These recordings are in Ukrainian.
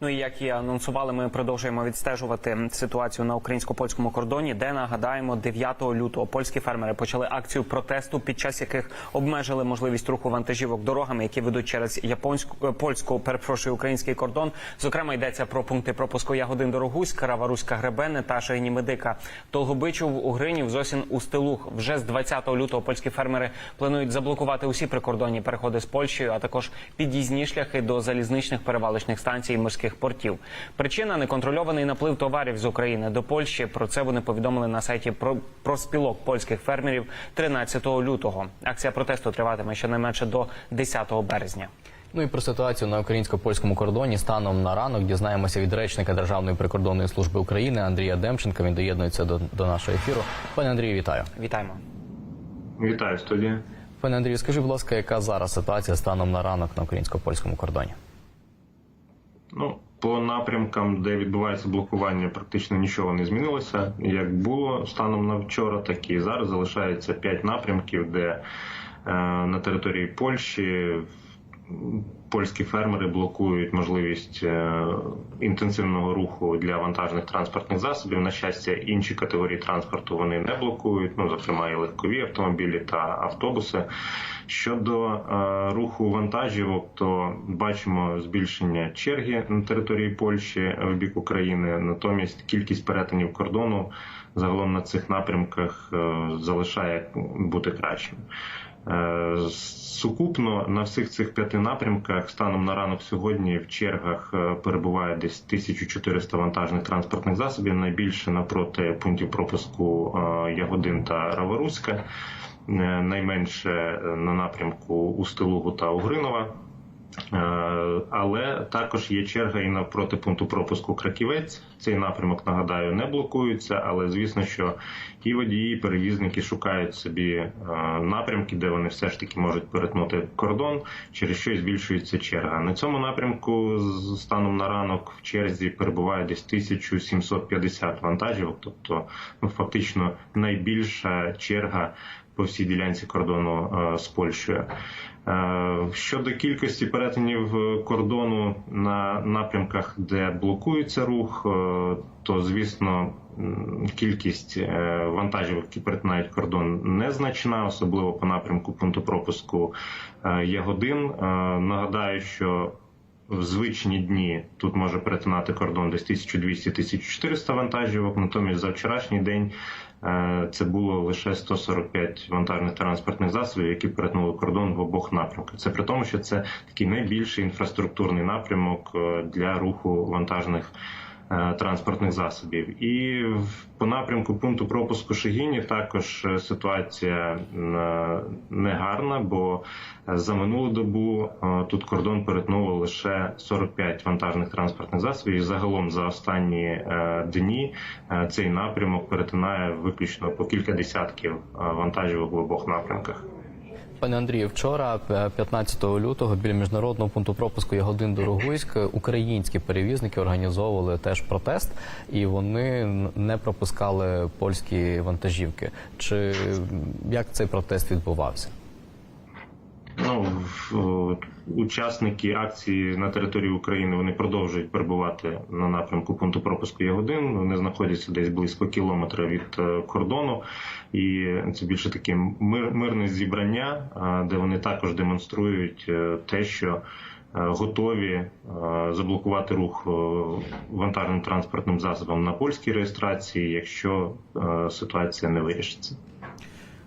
Ну і як і анонсували, ми продовжуємо відстежувати ситуацію на українсько-польському кордоні, де нагадаємо 9 лютого польські фермери почали акцію протесту, під час яких обмежили можливість руху вантажівок дорогами, які ведуть через японську е, польську, перепрошую, український кордон. Зокрема, йдеться про пункти пропуску Ягодин Дорогуськ, Раваруська Гребене та Шагині Медика. Толгобичів, Угринів, Зосін, Устилух. Вже з 20 лютого польські фермери планують заблокувати усі прикордонні переходи з Польщею, а також під'їзні шляхи до залізничних перевалочних станцій і морських портів. Причина неконтрольований наплив товарів з України до Польщі. Про це вони повідомили на сайті про проспілок польських фермерів 13 лютого. Акція протесту триватиме щонайменше до 10 березня. Ну і про ситуацію на українсько-польському кордоні станом на ранок дізнаємося від речника Державної прикордонної служби України Андрія Демченка. Він доєднується до, до нашого ефіру. Пане Андрію, вітаю. Вітаємо. Вітаю студія. Пане Андрію, скажи, будь ласка, яка зараз ситуація станом на ранок на українсько-польському кордоні? Ну по напрямкам, де відбувається блокування, практично нічого не змінилося. Як було станом на вчора, так і зараз залишається п'ять напрямків, де е, на території Польщі польські фермери блокують можливість е, інтенсивного руху для вантажних транспортних засобів. На щастя, інші категорії транспорту вони не блокують. Ну зокрема, і легкові автомобілі та автобуси. Щодо е, руху вантажівок, то бачимо збільшення черги на території Польщі в бік України. Натомість кількість перетинів кордону загалом на цих напрямках е, залишає бути кращим. Е, Сукупно на всіх цих п'яти напрямках станом на ранок сьогодні в чергах е, перебуває десь 1400 вантажних транспортних засобів. Найбільше напроти пунктів пропуску е, Ягодин та Раворуська, найменше на напрямку Устилугу та Угринова. Е, Але також є черга і навпроти пункту пропуску Краківець. Цей напрямок нагадаю не блокується, але звісно, що і водії, і перевізники шукають собі е, напрямки, де вони все ж таки можуть перетнути кордон, через що збільшується черга. На цьому напрямку станом на ранок в черзі перебуває десь 1750 вантажівок, тобто ну, фактично найбільша черга по всій ділянці кордону е, з Польщею. Е, Щодо кількості перетинів е, кордону на напрямках, де блокується рух, то звісно кількість вантажів, які перетинають кордон, незначна, особливо по напрямку пункту пропуску Ягодин. Нагадаю, що в звичні дні тут може перетинати кордон десь 1200-1400 вантажівок. Натомість за вчорашній день е, це було лише 145 вантажних транспортних засобів, які перетнули кордон в обох напрямках. Це при тому, що це такий найбільший інфраструктурний напрямок е, для руху вантажних. Е, Транспортних засобів, і по напрямку пункту пропуску Шегінів також е, ситуація е, негарна, бо за минулу добу тут кордон перетнуло лише 45 вантажних транспортних засобів. І загалом за останні дні цей напрямок перетинає виключно по кілька десятків вантажівок в обох напрямках. Пане Андрію, вчора, е, 15 лютого, біля міжнародного пункту пропуску Ягодин Дорогуськ, українські перевізники організовували теж протест, і вони не пропускали польські вантажівки. Чи як цей протест відбувався? Ну, учасники акції на території України вони продовжують перебувати на напрямку пункту пропуску Ягодин. Вони знаходяться десь близько кілометра від е, кордону, і це більше таке мир, мирне зібрання, де вони також демонструють е, те, що е, готові е, заблокувати рух е, вантажним транспортним засобом на польській реєстрації, якщо е, ситуація не вирішиться.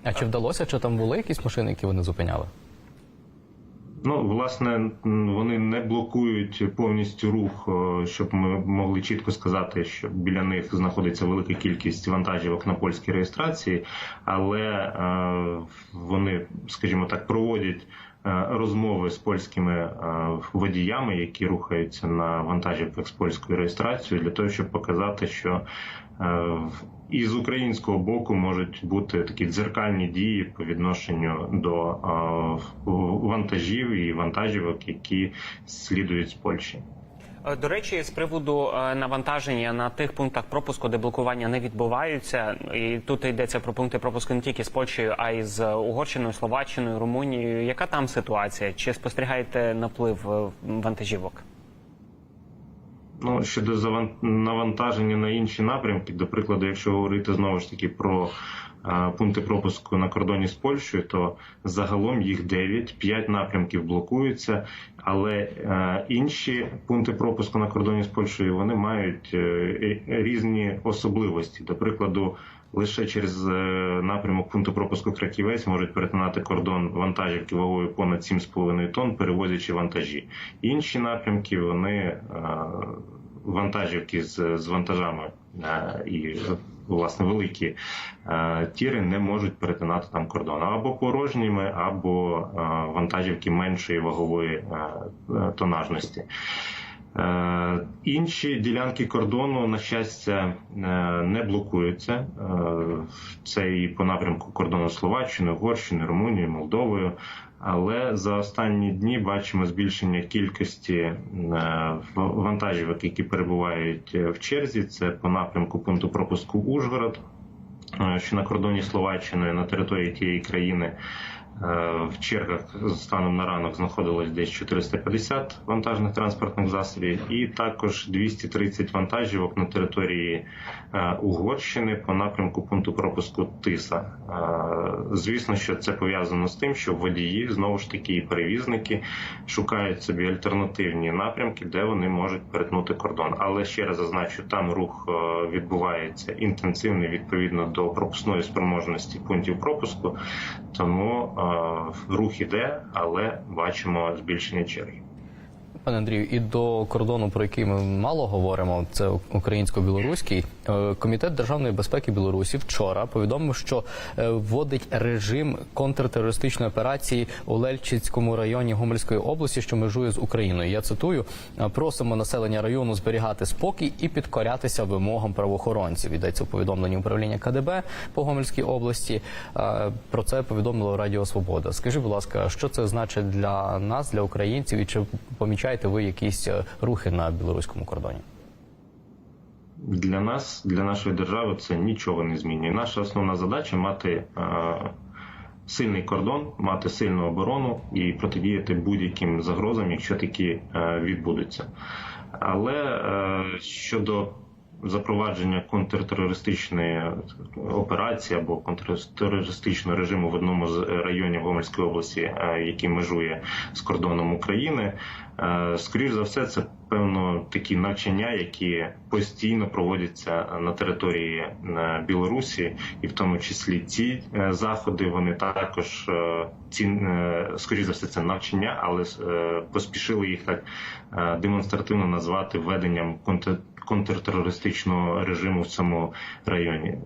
А чи вдалося, чи там були якісь машини, які вони зупиняли? Ну, власне, вони не блокують повністю рух, е, щоб ми могли чітко сказати, що біля них знаходиться велика кількість вантажівок на польській реєстрації, але е, вони, скажімо так, проводять розмови з польськими е, водіями, які рухаються на вантажівках з польською реєстрацією, для того, щоб показати, що е, і з українського боку можуть бути такі дзеркальні дії по відношенню до е, вантажів і вантажівок, які слідують з Польщі. Е, До речі, з приводу е, навантаження на тих пунктах пропуску, де блокування не відбуваються, і тут йдеться про пункти пропуску не тільки з Польщею, а й з Угорщиною, Словаччиною, Румунією. Яка там ситуація? Чи спостерігаєте наплив е, вантажівок? Ну, щодо навантаження на інші напрямки, до прикладу, якщо говорити знову ж таки про пункти пропуску на кордоні з Польщею, то загалом їх 9, 5 напрямків блокуються, але е, інші пункти пропуску на кордоні з Польщею вони мають е, різні особливості. До прикладу, лише через е, напрямок пункту пропуску Краківець можуть перетинати кордон вантажівки вагою понад 7,5 тонн, перевозячи вантажі. Інші напрямки вони вантажівки з, з вантажами і власне великі е, тіри не можуть перетинати там кордон або порожніми, або е, вантажівки меншої вагової е, тонажності. Інші ділянки кордону, на щастя, не блокуються. Це і по напрямку кордону з Словаччиною, Угорщиною, Румунією, Молдовою. Але за останні дні бачимо збільшення кількості е, вантажівок, які перебувають е, в черзі. Це по напрямку пункту пропуску Ужгород, е, що на кордоні Словаччиною на території тієї країни. Е, В чергах станом на ранок знаходилось десь 450 вантажних транспортних засобів, і також 230 вантажівок на території е, Угорщини по напрямку пункту пропуску Тиса. Е, Звісно, що це пов'язано з тим, що водії знову ж таки і перевізники шукають собі альтернативні напрямки, де вони можуть перетнути кордон. Але ще раз зазначу, там рух відбувається інтенсивний відповідно до пропускної спроможності пунктів пропуску. Тому рух іде, але бачимо збільшення черги. Пане Андрію, і до кордону, про який ми мало говоримо, це українсько-білоруський. Е, Комітет державної безпеки Білорусі вчора повідомив, що е, вводить режим контртерористичної операції у Лельчицькому районі Гомельської області, що межує з Україною. Я цитую: «Е, просимо населення району зберігати спокій і підкорятися вимогам правоохоронців. Йдеться у повідомленні управління КДБ по Гомельській області. Про це повідомило Радіо Свобода. Скажіть, будь ласка, що це значить для нас, для українців, і чи помічаєте ви якісь е, рухи на білоруському кордоні? Для нас, для нашої держави, це нічого не змінює. Наша основна задача мати е, сильний кордон, мати сильну оборону і протидіяти будь-яким загрозам, якщо такі е, відбудуться. Але е, щодо запровадження контртерористичної операції або контртерористичного режиму в одному з районів Гомельської області, е, який межує з кордоном України, е, скоріш за все, це певно такі навчання, які постійно проводяться на території е, Білорусі, і в тому числі ці е, заходи вони також е, ці е, скоріш за все це навчання, але поспішили їх так демонстративно назвати введенням контр- контртерористичного режиму в цьому районі.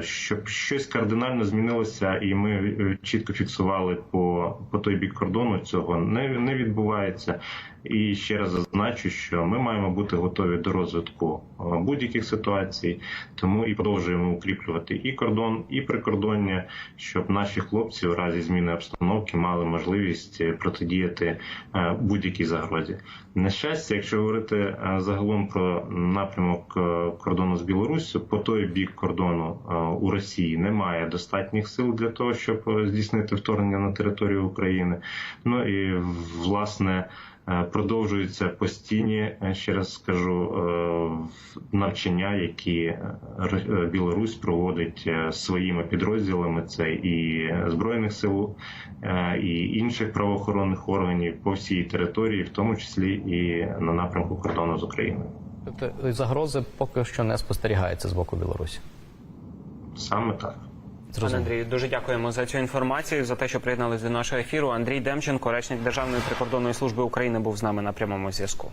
Щоб щось кардинально змінилося, і ми чітко фіксували по, по той бік кордону, цього не, не відбувається. І ще раз зазначу, що ми маємо бути готові до розвитку будь-яких ситуацій, тому і продовжуємо укріплювати і кордон, і прикордоння, щоб наші хлопці в разі зміни обстановки мали можливість е, протидіяти е, будь-якій загрозі. На щастя, якщо говорити е, загалом про напрямок е, кордону з Білоруссю, по той бік кордону е, у Росії немає достатніх сил для того, щоб е, здійснити вторгнення на територію України. Ну і власне. Е, Продовжуються постійні, е, ще раз скажу, е, навчання, які е, е, Білорусь проводить е, своїми підрозділами. Це і збройних сил, і інших правоохоронних органів по всій території, в тому числі і на напрямку кордону з Україною. Тобто загрози поки що не спостерігається з боку Білорусі. Саме так. Пане Андрію, дуже дякуємо за цю інформацію, за те, що приєдналися до нашого ефіру. Андрій Демченко, речник Державної прикордонної служби України, був з нами на прямому зв'язку.